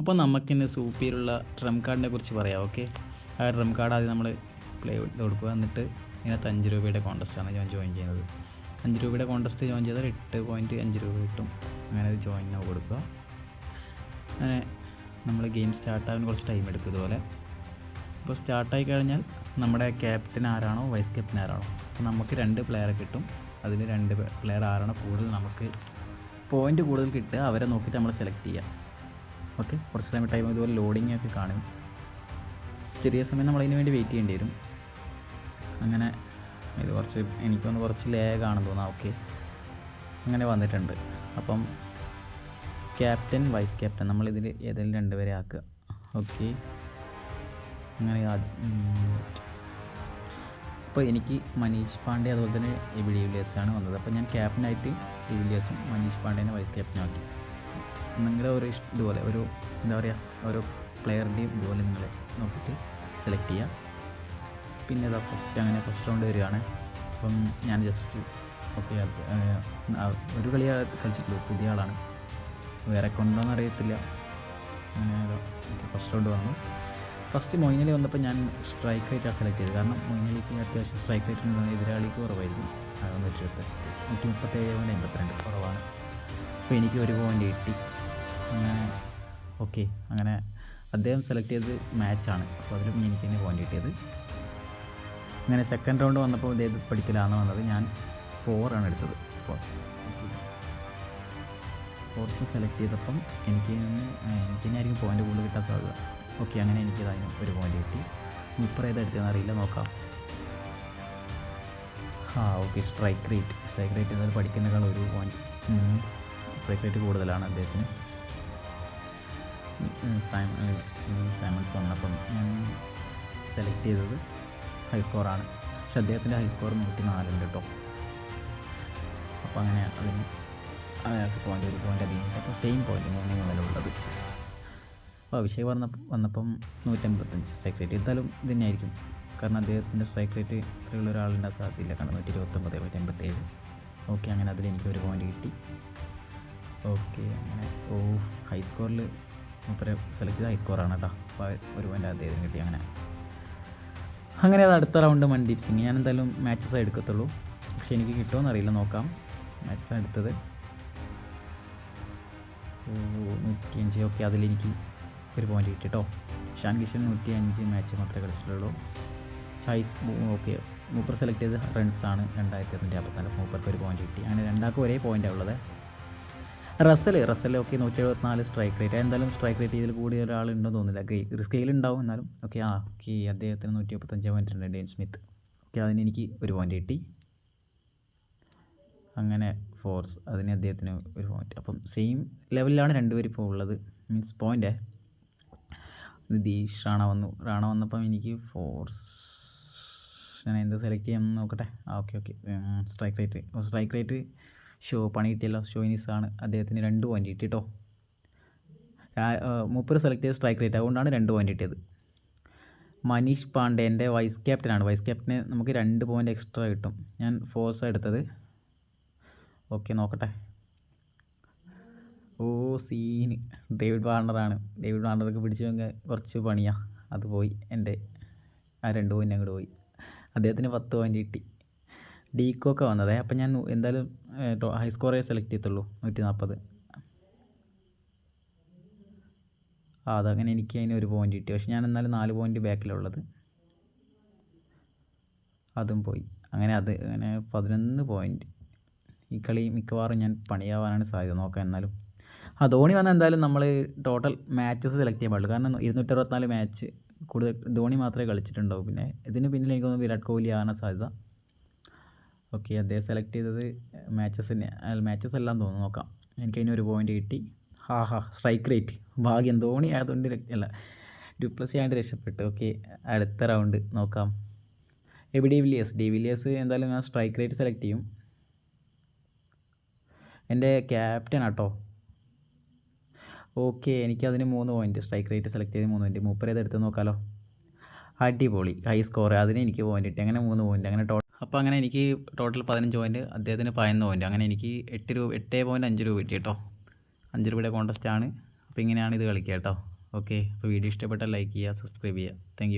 അപ്പോൾ നമുക്കിന്ന് സൂപ്പിയിലുള്ള ട്രം കാർഡിനെ കുറിച്ച് പറയാം ഓക്കെ? ആ ട്രം കാർഡ് ആദ്യം നമ്മൾ പ്ലേ കൊടുക്കുക. എന്നിട്ട് ഇതിനകത്ത് അഞ്ച് രൂപയുടെ കോൺടസ്റ്റാണ് ഞാൻ ജോയിൻ ചെയ്യുന്നത്. അഞ്ച് രൂപയുടെ കോൺടെസ്റ്റ് ജോയിൻ ചെയ്താൽ എട്ട് പോയിന്റ് അഞ്ച് രൂപ കിട്ടും. അങ്ങനെ അത് ജോയിൻ കൊടുക്കുക. അങ്ങനെ നമ്മൾ ഗെയിം സ്റ്റാർട്ടാകാൻ കുറച്ച് ടൈം എടുക്കും ഇതുപോലെ. അപ്പോൾ സ്റ്റാർട്ടായി കഴിഞ്ഞാൽ നമ്മുടെ ക്യാപ്റ്റൻ ആരാണോ വൈസ് ക്യാപ്റ്റൻ ആരാണോ. അപ്പോൾ നമുക്ക് രണ്ട് പ്ലെയറെ കിട്ടും. അതിൽ രണ്ട് പ്ലെയർ ആരാണോ കൂടുതൽ നമുക്ക് പോയിന്റ് കൂടുതൽ കിട്ടുക. അവരെ നോക്കിയിട്ട് നമ്മൾ സെലക്ട് ചെയ്യുക. ഓക്കെ കുറച്ച് സമയം ടൈം ഇതുപോലെ ലോഡിങ് ഒക്കെ കാണും. ചെറിയ സമയം നമ്മൾ അതിന് വേണ്ടി വെയിറ്റ് ചെയ്യേണ്ടി വരും. അങ്ങനെ ഇത് കുറച്ച് എനിക്കൊന്ന് കുറച്ച് ലേഗ് ആണെന്ന് തോന്നാം ഓക്കെ അങ്ങനെ വന്നിട്ടുണ്ട്. അപ്പം ക്യാപ്റ്റൻ വൈസ് ക്യാപ്റ്റൻ നമ്മളിതിൽ ഏതെങ്കിലും രണ്ടുപേരെ ആക്കുക. ഓക്കെ അങ്ങനെ അപ്പോൾ എനിക്ക് മനീഷ് പാണ്ഡെ അതുപോലെ തന്നെ എ ബി ആണ് വന്നത്. അപ്പോൾ ഞാൻ ക്യാപ്റ്റനായിട്ട് ഡി വില്ലിയേഴ്സും മനീഷ് പാണ്ഡേനെ വൈസ് ക്യാപ്റ്റനാക്കി നിങ്ങളുടെ ഒരു ഇതുപോലെ ഒരു എന്താ പറയുക ഓരോ പ്ലെയറിന്റെയും ഇതുപോലെ നിങ്ങൾ നോക്കിയിട്ട് സെലക്ട് ചെയ്യുക പിന്നെ ഇതാ ഫസ്റ്റ് അങ്ങനെ ഫസ്റ്റ് റൗണ്ട് വരികയാണ്. അപ്പം ഞാൻ ജസ്റ്റ് ഓക്കെ ഒരു കളി കളിച്ചിട്ടുള്ളൂ പുതിയ ആളാണ്. വേറെ കൊണ്ടോന്ന് അറിയത്തില്ല. അങ്ങനെ ഓക്കെ ഫസ്റ്റ് റൗണ്ട് വന്നു. ഫസ്റ്റ് മൊയിനലി വന്നപ്പോൾ ഞാൻ സ്ട്രൈക്ക് റേറ്റാണ് സെലക്ട് ചെയ്തത്. കാരണം മൊയിനലിക്ക് അത്യാവശ്യം സ്ട്രൈക്ക് റേറ്റ് ഉണ്ടെങ്കിൽ എതിരാളിക്ക് കുറവായിരിക്കും. നൂറ്റി ഇരുപത്തെട്ട് നൂറ്റി മുപ്പത്തേഴ് പോയിന്റ് എൺപത്തിരണ്ട് കുറവാണ്. അപ്പോൾ എനിക്ക് ഒരു പോയിന്റ് കിട്ടി. ഓക്കെ. അങ്ങനെ അദ്ദേഹം സെലക്ട് ചെയ്തത് മാച്ചാണ് അപ്പോൾ അതിലും എനിക്ക് തന്നെ പോയിന്റ് കിട്ടിയത്. അങ്ങനെ സെക്കൻഡ് റൗണ്ട് വന്നപ്പോൾ ഇതേത് പഠിക്കലാണ് വന്നത്. ഞാൻ ഫോറാണ് എടുത്തത്. ഫോർസ് ഫോർസ് സെലക്ട് ചെയ്തപ്പം എനിക്ക് എനിക്ക് തന്നെയായിരിക്കും പോയിന്റ് കൂടുതൽ കിട്ടാൻ സാധ്യത. ഓക്കെ അങ്ങനെ എനിക്ക് അതിന് ഒരു പോയിന്റ് കിട്ടി. ഇപ്പം ഏത് എടുത്തതെന്ന് അറിയില്ല നോക്കാം. ആ okay strike rate strike rate എന്നാൽ പഠിക്കുന്നതിനുള്ള ഒരു പോയിന്റ് സ്ട്രൈക്ക് റേറ്റ് കൂടുതലാണ് അദ്ദേഹത്തിന്. സാമൺസ് വന്നപ്പം ഞാൻ സെലക്ട് ചെയ്തത് ഹൈ സ്കോറാണ് പക്ഷെ അദ്ദേഹത്തിന്റെ ഹൈ സ്കോർ നൂറ്റി നാലുണ്ട് കേട്ടോ അപ്പോൾ അങ്ങനെ അതിന് അയാൾക്ക് പോയിന്റ് ഒരു പോയിന്റ് അധികം. അപ്പോൾ സെയിം പോയിന്റ് മൂന്ന് മുതലുള്ളത് അപ്പോൾ അഭിഷേക് വന്ന വന്നപ്പം നൂറ്റമ്പത്തഞ്ച് സ്ട്രൈക്ക് റേറ്റ് എന്തായാലും ഇത് കാരണം അദ്ദേഹത്തിന്റെ സ്ട്രൈക്ക് റേറ്റ് ഇത്രയുള്ള ഒരാളുണ്ടാകാൻ സാധ്യതയില്ല. കാരണം നൂറ്റി ഇരുപത്തൊമ്പത് നൂറ്റി എൺപത്തേഴ് ഓക്കെ അങ്ങനെ അതിൽ എനിക്ക് ഒരു പോയിന്റ് കിട്ടി. ഓക്കെ അങ്ങനെ. ഓ ഹൈ സ്കോറിൽ മൂപ്പരെ സെലക്ട് ചെയ്ത ഹൈ സ്കോറാണ് കേട്ടോ. അപ്പോൾ ഒരു പോയിന്റ് അദ്ദേഹത്തിന് കിട്ടി അങ്ങനെ. അങ്ങനെ അത് അടുത്ത റൗണ്ട് മൺദീപ് സിംഗ്. ഞാൻ എന്തായാലും മാച്ചസ് എടുക്കത്തുള്ളൂ. പക്ഷെ എനിക്ക് കിട്ടുമോ എന്നറിയില്ല നോക്കാം. മാച്ചസ് എടുത്തത്. നൂറ്റി അഞ്ച് ഓക്കെ അതിലെനിക്ക് ഒരു പോയിന്റ് കിട്ടി കേട്ടോ ഷാൻ കിഷൻ നൂറ്റി അഞ്ച് മാച്ച് മാത്രമേ കളിച്ചിട്ടുള്ളൂ. ഷൈസ് ഓക്കെ മൂപ്പർ സെലക്ട് ചെയ്ത് റൺസാണ് രണ്ടായിരത്തി അഞ്ഞൂറ്റി അമ്പത്തിനാല് മൂപ്പർക്ക് ഒരു പോയിന്റ് കിട്ടി. അങ്ങനെ രണ്ടാൾക്കും ഒരേ പോയിന്റാണ് ഉള്ളത്. റസൽ റസൽ ഓക്കെ നൂറ്റി എഴുപത്തിനാല് സ്ട്രൈക്ക് റേറ്റ് എന്തായാലും സ്ട്രൈക്ക് റേറ്റ് ഇതിൽ കൂടിയ ഒരാളുണ്ടെന്ന് തോന്നുന്നില്ല. ഗെയ് സ്കെയിൽ ഉണ്ടാവും എന്നാലും. ഓക്കെ ആ ഓക്കെ അദ്ദേഹത്തിന് നൂറ്റി മുപ്പത്തഞ്ച് പോയിന്റ് ഉണ്ട് ഡെയിൻ സ്മിത്ത്. ഓക്കെ അതിന് എനിക്ക് ഒരു പോയിന്റ് കിട്ടി. അങ്ങനെ ഫോർസ് അതിന് അദ്ദേഹത്തിന് ഒരു പോയിന്റ് അപ്പം സെയിം ലെവലിലാണ് രണ്ടുപേരും ഇപ്പോൾ ഉള്ളത്. മീൻസ് പോയിന്റേ നിതീഷ് റാണ വന്നു. റാണ വന്നപ്പം എനിക്ക് ഫോർസ് ഞാൻ എന്ത് സെലക്ട് ചെയ്യാമെന്ന് നോക്കട്ടെ? ആ okay okay strike rate strike rate show പണി കിട്ടിയല്ലോ ഷോയിനിസാണ് അദ്ദേഹത്തിന് രണ്ട് പോയിന്റ് കിട്ടി കേട്ടോ മുപ്പത് സെലക്ട് ചെയ്ത് സ്ട്രൈക്ക് റേറ്റ് അതുകൊണ്ടാണ് രണ്ട് പോയിന്റ് കിട്ടിയത്. മനീഷ് പാണ്ഡേന്റെ വൈസ് ക്യാപ്റ്റനാണ് വൈസ് ക്യാപ്റ്റന് നമുക്ക് രണ്ട് പോയിന്റ് എക്സ്ട്രാ കിട്ടും. ഞാൻ ഫോഴ്സ് എടുത്തത്. ഓക്കെ നോക്കട്ടെ. ഓ സീന് ഡേവിഡ് വാർണറാണ്. ഡേവിഡ് വാർണർക്ക് പിടിച്ചു കുറച്ച് പണിയാണ് അത് പോയി. എന്റെ ആ രണ്ട് പോയിന്റ് അങ്ങോട്ട് പോയി. അദ്ദേഹത്തിന് പത്ത് പോയിന്റ് കിട്ടി. ഡീക്കോക്കെ വന്നതേ. അപ്പം ഞാൻ എന്തായാലും ഹൈ സ്കോറേ സെലക്ട് ചെയ്യത്തുള്ളൂ നൂറ്റി നാൽപ്പത് ആ അതങ്ങനെ എനിക്ക് അതിന് ഒരു പോയിന്റ് കിട്ടി. പക്ഷെ ഞാൻ എന്നാലും നാല് പോയിന്റ് ബാക്കിലുള്ളത് അതും പോയി. അങ്ങനെ അത് അങ്ങനെ പതിനൊന്ന് പോയിന്റ് ഈ കളി മിക്കവാറും ഞാൻ പണിയാവാനാണ് സാധ്യത. നോക്കാം എന്നാലും. ആ ധോണി വന്നാൽ എന്തായാലും നമ്മൾ ടോട്ടൽ മാച്ചസ് സെലക്ട് ചെയ്യാൻ പാടുള്ളൂ. കാരണം ഇരുന്നൂറ്ററുപത്തിനാല് മാച്ച് കൂടുതൽ ധോണി മാത്രമേ കളിച്ചിട്ടുണ്ടാവും. പിന്നെ ഇതിന് പിന്നിൽ എനിക്ക് തോന്നുന്നു വിരാട് കോഹ്ലി ആകാൻ സാധ്യത. ഓക്കെ അദ്ദേഹം സെലക്ട് ചെയ്തത് മാച്ചസ് മാച്ചസ് എല്ലാം തോന്നുന്നു. നോക്കാം. എനിക്ക് എനിക്കതിന് ഒരു പോയിന്റ് കിട്ടി. ഹാ ഹാ സ്ട്രൈക്ക് റേറ്റ് ഭാഗ്യം ധോണി ആയതുകൊണ്ട് അല്ല ഡ്യൂപ്ലസ് ആയിട്ട് രക്ഷപ്പെട്ടു. ഓക്കെ അടുത്ത റൗണ്ട് നോക്കാം. AB de Villiers de Villiers എന്തായാലും ഞാൻ സ്ട്രൈക്ക് റേറ്റ് സെലക്ട് ചെയ്യും. എന്റെ ക്യാപ്റ്റൻ ആട്ടോ. ഓക്കെ എനിക്കതിന് മൂന്ന് പോയിന്റ് സ്ട്രൈക്ക് റേറ്റ് സെലക്ട് ചെയ്ത് മൂന്ന് പോയിന്റ് മൂപ്പരേത് എടുത്ത് നോക്കാമല്ലോ അടിപൊളി. ഹൈ സ്കോർ അതിന് എനിക്ക് പോയിന്റ് കിട്ടി. അങ്ങനെ മൂന്ന് പോയിന്റ് അങ്ങനെ ടോട്ടൽ അപ്പോൾ അങ്ങനെ എനിക്ക് ടോട്ടൽ പതിനഞ്ച് പോയിന്റ് അദ്ദേഹത്തിന് പതിനൊന്ന് പോയിന്റ് അങ്ങനെ എനിക്ക് എട്ട് രൂപ എട്ട് പോയിന്റ് അഞ്ച് രൂപ കിട്ടി കേട്ടോ. അഞ്ച് രൂപയുടെ കോൺടെസ്റ്റ് ആണ്. അപ്പോൾ ഇങ്ങനെയാണ് ഇത് കളിക്കുക കേട്ടോ. ഓക്കെ അപ്പോൾ വീഡിയോ ഇഷ്ടപ്പെട്ടാൽ ലൈക്ക് ചെയ്യുക സബ്സ്ക്രൈബ് ചെയ്യുക. താങ്ക്